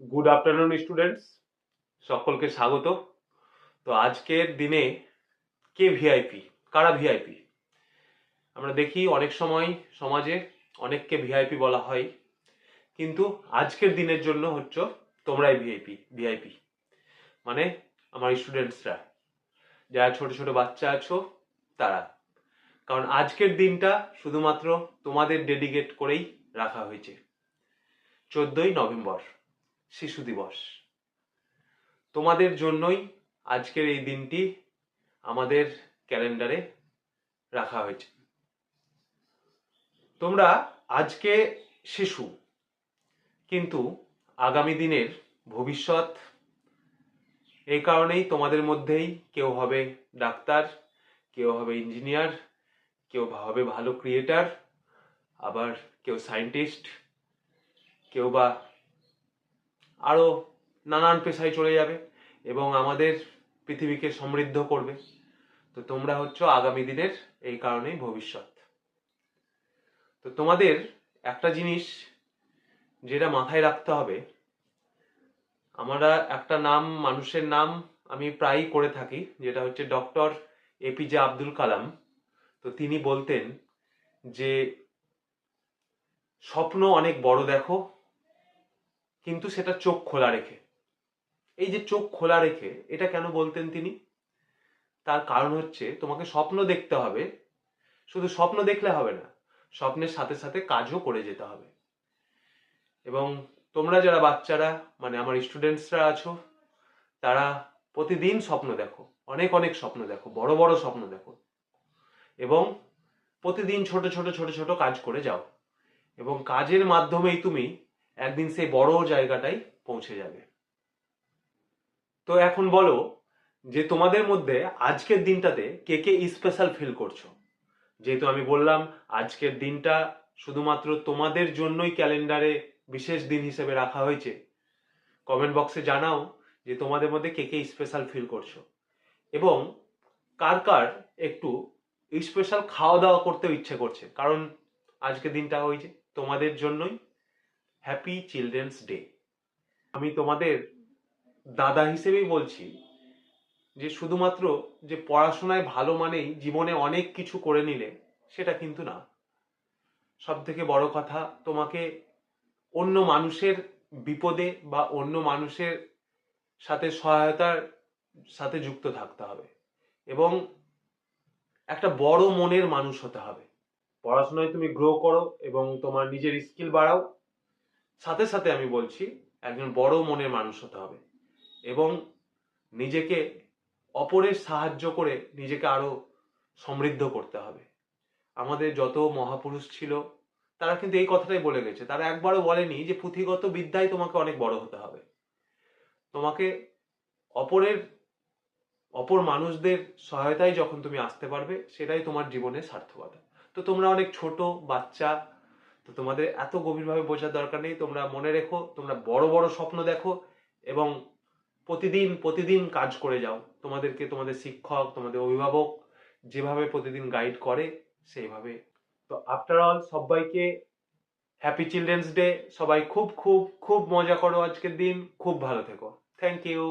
Good afternoon students সকলকে স্বাগত। তো আজকের দিনে কে ভিআইপি কারা ভিআইপি আমরা দেখি অনেক সময় সমাজে অনেককে ভিআইপি বলা হয়, কিন্তু আজকের দিনের জন্য হচ্ছে তোমরাই ভিআইপি ভিআইপি মানে আমার স্টুডেন্টসরা যারা ছোট ছোট বাচ্চা আছো, তারা। কারণ আজকের দিনটা শুধুমাত্র তোমাদের ডেডিকেট করেই রাখা হয়েছে। চোদ্দই নভেম্বর। শিশু দিবস। তোমাদের জন্যই আজকের এই দিনটি আমাদের ক্যালেন্ডারে রাখা হয়েছে। তোমরা আজকে শিশু, কিন্তু আগামী দিনের ভবিষ্যৎ এই কারণেই তোমাদের মধ্যেই কেউ হবে ডাক্তার, কেউ হবে ইঞ্জিনিয়ার, কেউ হবে ভালো ক্রিয়েটার, আবার কেউ সায়েন্টিস্ট, কেউ বা আরও নানান পেশায় চলে যাবে এবং আমাদের পৃথিবীকে সমৃদ্ধ করবে। তো তোমরা হচ্ছে আগামী দিনের এই কারণেই ভবিষ্যৎ। তো তোমাদের একটা জিনিস যেটা মাথায় রাখতে হবে, আমরা একটা নাম, মানুষের নাম আমি প্রায়ই করে থাকি, যেটা হচ্ছে ডক্টর এপিজে আব্দুল কালাম। তো তিনি বলতেন যে, স্বপ্ন অনেক বড় দেখো কিন্তু সেটা চোখ খোলা রেখে। এই যে চোখ খোলা রেখে, এটা কেন বলতেন তিনি? তার কারণ হচ্ছে, তোমাকে স্বপ্ন দেখতে হবে। শুধু স্বপ্ন দেখলে হবে না, স্বপ্নের সাথে সাথে কাজও করে যেতে হবে। এবং তোমরা যারা বাচ্চারা মানে আমার স্টুডেন্টসরা আছো, তারা প্রতিদিন স্বপ্ন দেখো, অনেক অনেক স্বপ্ন দেখো, বড় বড় স্বপ্ন দেখো। এবং প্রতিদিন ছোট ছোট ছোট ছোট কাজ করে যাও। এবং কাজের মাধ্যমেই তুমি একদিন সেই বড় জায়গাটাই পৌঁছে যাবে। তো এখন বলো যে তোমাদের মধ্যে আজকের দিনটাতে কে কে স্পেশাল ফিল করছ? যেহেতু আমি বললাম আজকের দিনটা শুধুমাত্র তোমাদের জন্যই ক্যালেন্ডারে বিশেষ দিন হিসেবে রাখা হয়েছে। কমেন্ট বক্সে জানাও যে তোমাদের মধ্যে কে কে স্পেশাল ফিল করছ। এবং কার কার একটু স্পেশাল খাওয়া দাওয়া করতেও ইচ্ছে করছে? কারণ আজকের দিনটা ওই যে তোমাদের জন্যই হ্যাপি চিলড্রেন্স ডে আমি তোমাদের দাদা হিসেবেই বলছি যে শুধুমাত্র যে পড়াশোনায় ভালো মানেই জীবনে অনেক কিছু করে নিলে সেটা কিন্তু না। সব থেকে বড় কথা, তোমাকে অন্য মানুষের বিপদে বা অন্য মানুষের সাথে সহায়তার সাথে যুক্ত থাকতে হবে এবং একটা বড় মনের মানুষ হতে হবে। পড়াশোনায় তুমি গ্রো করো এবং তোমার নিজের স্কিল বাড়াও। সাথে সাথে আমি বলছি, একজন বড় মনের মানুষ হতে হবে এবং নিজেকে অপরের সাহায্য করে নিজেকে আরও সমৃদ্ধ করতে হবে। আমাদের যত মহাপুরুষ ছিল, তারা কিন্তু এই কথাটাই বলে গেছে। তারা একবারও বলেনি যে পুঁথিগত বিদ্যায় তোমাকে অনেক বড় হতে হবে। তোমাকে অপরের, অপর মানুষদের সহায়তায় যখন তুমি আসতে পারবে, সেটাই তোমার জীবনের সার্থকতা। তো তোমরা অনেক ছোট বাচ্চা তো তোমাদের এত গভীরভাবে বোঝার দরকার নেই। তোমরা মনে রেখো, তোমরা বড় বড় স্বপ্ন দেখো এবং প্রতিদিন প্রতিদিন কাজ করে যাও। তোমাদেরকে, তোমাদের শিক্ষক, তোমাদের অভিভাবক যেভাবে প্রতিদিন গাইড করে, সেইভাবে। তো আফটার অল সবাইকে হ্যাপি চিলড্রেন্স ডে সবাই খুব খুব খুব মজা করো আজকের দিন। খুব ভালো থেকো। Thank you